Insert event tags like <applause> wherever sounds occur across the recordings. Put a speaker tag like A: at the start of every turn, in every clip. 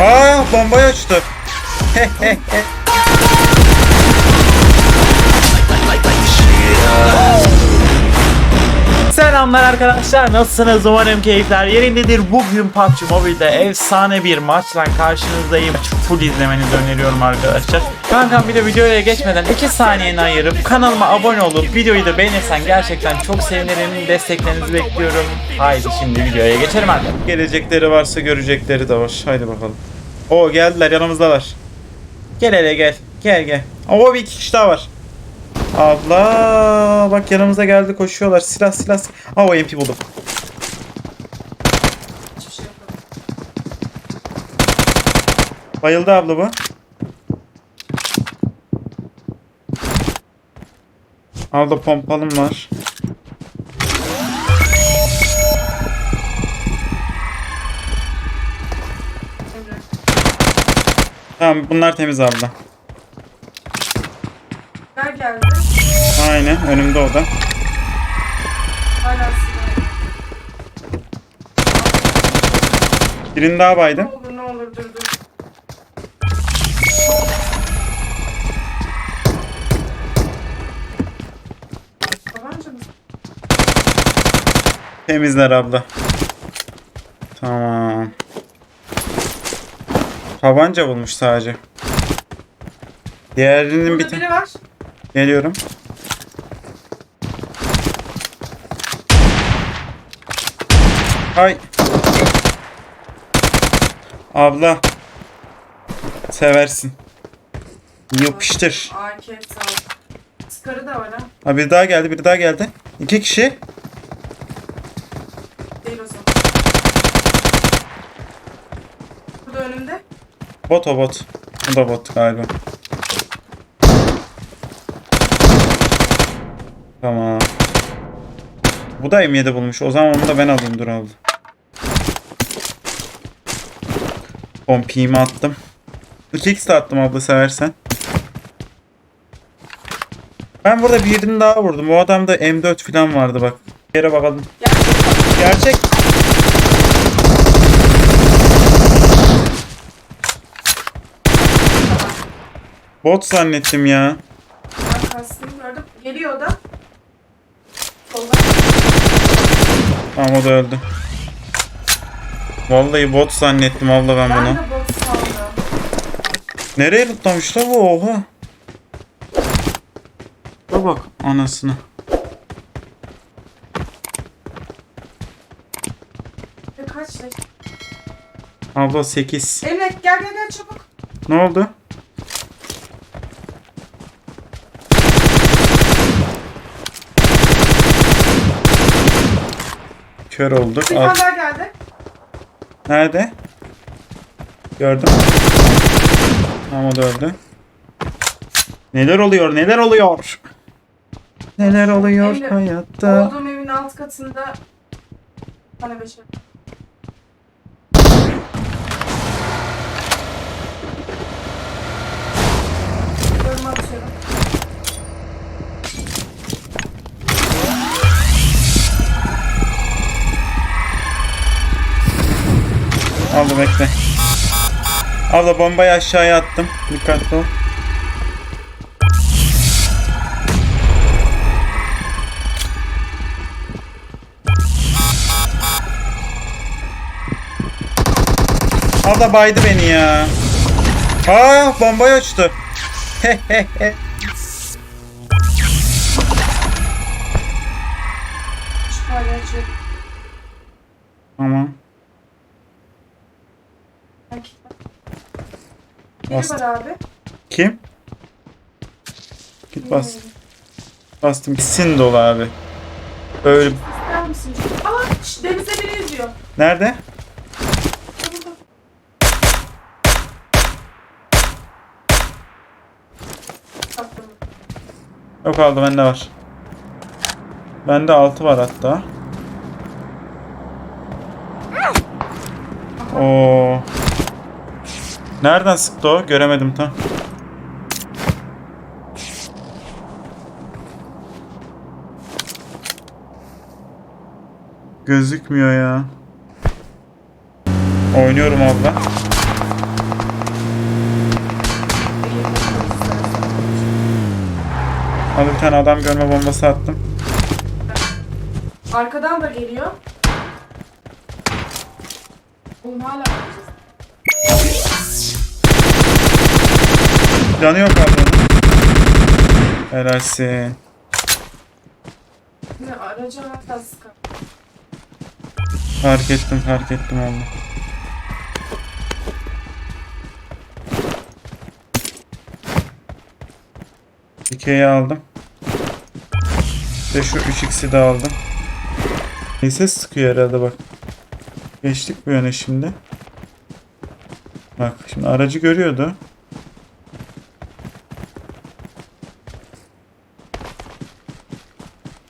A: Aa bombayı açtı. <laughs>
B: Selamlar arkadaşlar nasılsınız umarım keyifler yerindedir bugün PUBG Mobile'de efsane bir maçla karşınızdayım full izlemenizi öneriyorum arkadaşlar Kankam bir de videoya geçmeden 2 saniyeni ayırıp kanalıma abone olup videoyu da beğenirsen gerçekten çok sevinirim desteklerinizi bekliyorum Haydi şimdi videoya geçelim artık
A: Gelecekleri varsa görecekleri de var. Haydi bakalım. O geldiler yanımızdalar. Gel hele gel. Gel gel. Oo bir iki kişi daha var. Abla bak yanımıza geldi koşuyorlar. Silah silah. Aa o MP buldum. Bayıldı abla bu. Abla pompalım var. Tamam bunlar temiz abla.
C: Geldi.
A: Aynen önümde o da.
C: Hala silah.
A: Birini daha
C: Ne
A: baydım.
C: olur ne olur dur dur. Tabanca mı?
A: Temizler abla. Tamam. Tabanca bulmuş sadece. Diğerinin bir
C: Burada
A: tane.
C: biri var.
A: Geliyorum. Hay. Abla. Seversin. Yapıştır.
C: Ol. Skarı da var ha.
A: Ha bir daha geldi, bir daha geldi. İki kişi.
C: Değil o zaman. Burada önümde.
A: Bot o bot. Bu da bot galiba. Tamam. Bu da M7 bulmuş. O zaman onu da ben alayım dur abla. Pompiğimi attım. 2x de attım abla seversen. Ben burada birini daha vurdum. O adamda M4 falan vardı bak. Bir yere bakalım. Gerçek. Bot zannettim ya.
C: Ben kastım gördüm. Geliyor da. Solda.
A: Tamam o da öldü. Vallahi bot zannettim abla ben
C: Ben
A: bunu.
C: de bot sandım.
A: Nereye lootlamış la bu oha. Dur bak anasını.
C: Ve kaç şey.
A: Abla 8.
C: Emre gel gel gel çabuk.
A: Ne oldu? Kör olduk.
C: Bir daha geldi.
A: Nerede? Gördüm. Tamam o da öldü. Neler oluyor? Neler oluyor? Neler oluyor
C: Emre,
A: hayatta?
C: Olduğum evin alt katında bana beşer.
A: Abla bekle. Abla bombayı aşağıya attım. Dikkatli ol. Abla baydı beni ya. Aa bombayı açtı.
C: Palyaço.
A: tamam.
C: Biri var abi.
A: Kim? Git bas. Bastım. Gitsin dolu abi. Böyle.
C: İster misin? Aa şş, denize biri yüzüyor.
A: Nerede? Yok aldı bende var. Bende 6 var hatta. Oo. Nereden sıktı o? Göremedim tam. Gözükmüyor ya. Oynuyorum abla. Abi bir tane adam görme bombası attım.
C: Arkadan da geliyor. Oğlum hala yapacağız.
A: Canı yok ablanın. Helalsin.
C: Ne araca hatta sıkar.
A: Fark ettim fark ettim abla. Dikeyi aldım. De şu 3x'i de aldım. Neyse sıkıyor herhalde bak. Geçtik bu yöne şimdi. Bak şimdi aracı görüyordu.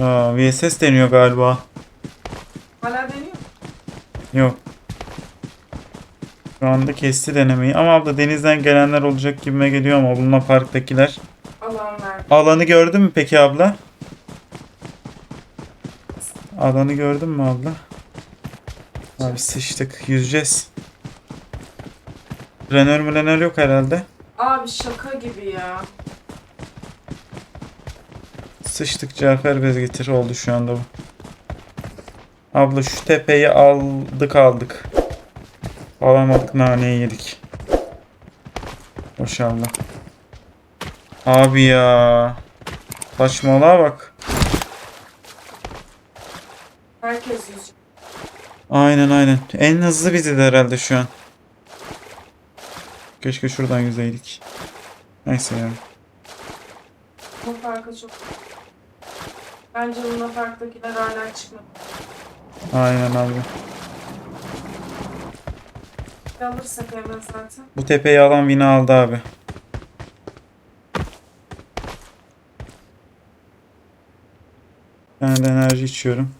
A: Aa, VSS deniyor galiba.
C: Hala deniyor.
A: Yok. Şu anda kesti denemeyi. Ama abla denizden gelenler olacak gibime geliyor ama Luna Park'takiler.
C: Verdi.
A: Alanı gördün mü peki abla? Alanı gördün mü abla? Abi sıçtık. Yüzeceğiz. Renör mrenör yok herhalde.
C: Abi şaka gibi ya.
A: Sıçtık Cafer bez getir oldu şu anda bu. Abla şu tepeyi aldık aldık. Alamadık naneyi yedik. Maşallah. Abi ya. Saçmalığa bak.
C: Herkes yüzecek.
A: Aynen aynen. En hızlı biziz herhalde şu an. Keşke şuradan yüzeydik. Neyse ya.
C: Bu farkı çok. Bence Luna Park'takiler hala çıkmadı.
A: Aynen abi.
C: Alırsak hemen zaten.
A: Bu tepeyi alan bina aldı abi. Ben de enerji içiyorum.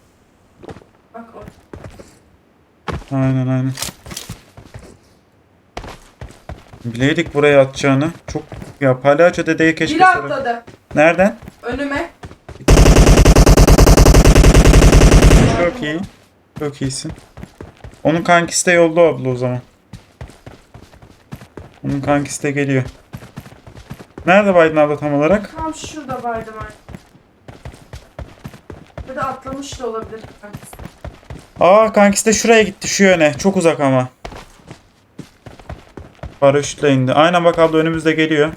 C: Bak o.
A: Aynen aynen. Bileydik buraya atacağını. Çok ya palyaço dedeyi keşke söyle-
C: atladı.
A: Nereden?
C: Önüme.
A: Çok iyi. Çok iyisin. Onun kankisi de yolda abla o zaman. Onun kankisi de geliyor. Nerede Biden abla tam olarak?
C: Tam şurada vardı var. Ya da atlamış da olabilir. kankisi.
A: Aa kankisi de şuraya gitti şu yöne. Çok uzak ama. Paraşütle indi. Aynen bak abla önümüzde geliyor.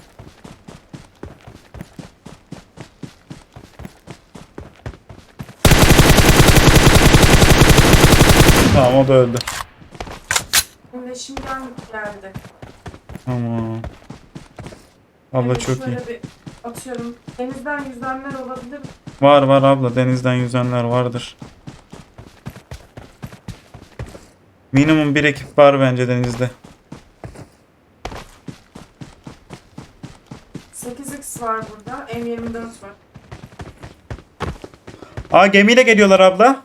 A: Tamam o da öldü.
C: Şimdi şimdiden geldi.
A: Tamam. Abla çok iyi.
C: bir atıyorum. Denizden yüzenler olabilir.
A: Var var abla denizden yüzenler vardır. Minimum bir ekip var bence denizde.
C: 8x var burada. M24 var.
A: Aa gemiyle geliyorlar abla.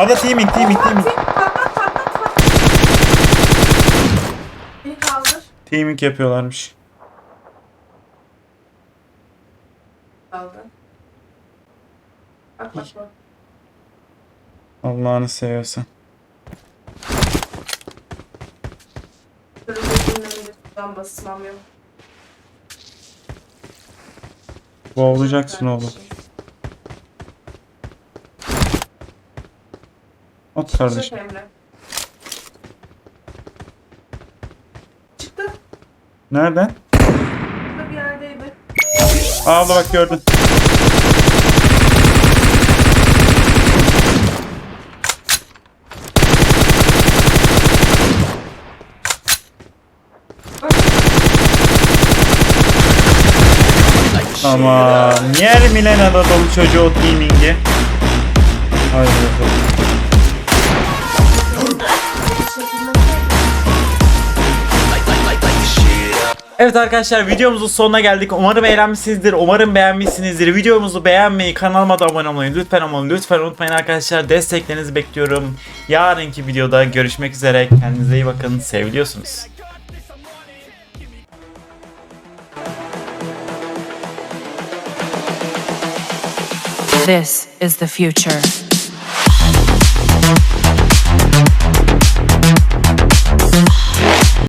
A: Abla teaming teaming teaming.
C: Beni kaldır.
A: Teaming yapıyorlarmış.
C: Kaldı. Bak bak bak.
A: Allah'ını seviyorsan.
C: Basmam yok.
A: Boğulacaksın oğlum. At kardeşim.
C: Emre. Çıktı.
A: Nereden?
C: Burada bir yerdeydi.
A: Aa abla bak gördün. Aman yer Milen Anadolu çocuğu o teamingi. Hadi bakalım. Evet arkadaşlar videomuzun sonuna geldik. Umarım eğlenmişsinizdir. Umarım beğenmişsinizdir. Videomuzu beğenmeyi, kanalıma da abone olmayı lütfen ama lütfen unutmayın arkadaşlar. Desteklerinizi bekliyorum. Yarınki videoda görüşmek üzere. Kendinize iyi bakın. Seviliyorsunuz.
D: This is the future.